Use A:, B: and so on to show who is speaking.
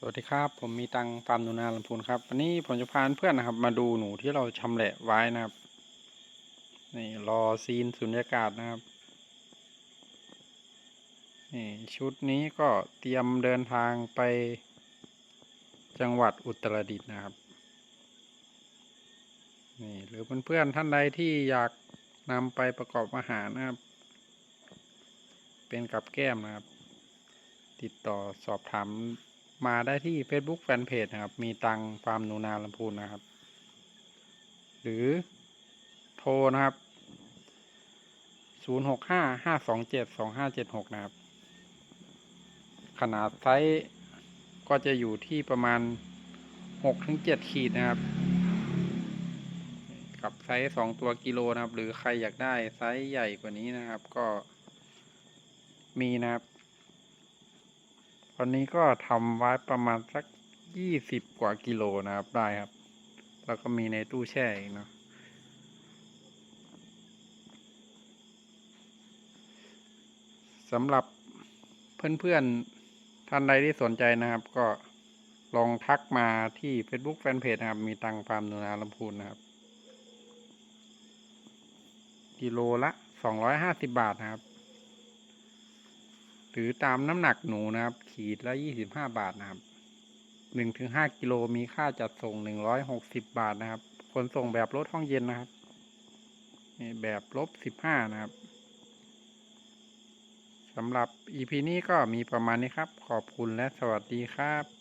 A: สวัสดีครับผมมีตังฟาร์มหนูนาลำพูนครับวันนี้ผมจะพาเพื่อนนะครับ มาดูหนูที่เราชำแหละไว้นะครับนี่รอซีนสุญญากาศนะครับนี่ชุดนี้ก็เตรียมเดินทางไปจังหวัดอุตรดิตถ์นะครับนี่หรือเพื่อนๆท่านใดที่อยากนำไปประกอบอาหารนะครับ เป็นกับแก้มนะครับ ติดต่อสอบถาม มาได้ที่ Facebook Fanpage นะครับ มีตังฟาร์มนูนาลำพูนนะครับ หรือโทรนะครับ 065 527 2576 นะครับ ขนาดไซส์ก็จะอยู่ที่ประมาณ 6-7 ขีดนะครับ กับไซส์ 2 ตัวกิโลนะครับ หรือใครอยากได้ไซส์ใหญ่กว่านี้นะครับ ก็มีนะครับ ตอนนี้ก็ทำไว้ประมาณสักยี่สิบกว่ากิโลนะครับได้ครับ แล้วก็มีในตู้แช่อีกเนาะสำหรับเพื่อนๆท่านใดที่สนใจนะครับ ก็ลองทักมาที่ Facebook Fanpage นะครับ มีตังฟาร์มนูนาลำพูนนะครับ กิโลละสองร้อยห้าสิบบาทนะครับ หรือตามน้ำหนักหนูนะครับ ขีดละยี่สิบห้าบาทนะครับหนึ่งถึงห้ากิโลมีค่าจัดส่งหนึ่งร้อยหกสิบบาทนะครับขนส่งแบบรถห้องเย็นนะครับนี่แบบลบสิบห้านะครับสำหรับ EP นี้ก็มีประมาณนี้ครับ ขอบคุณและสวัสดีครับ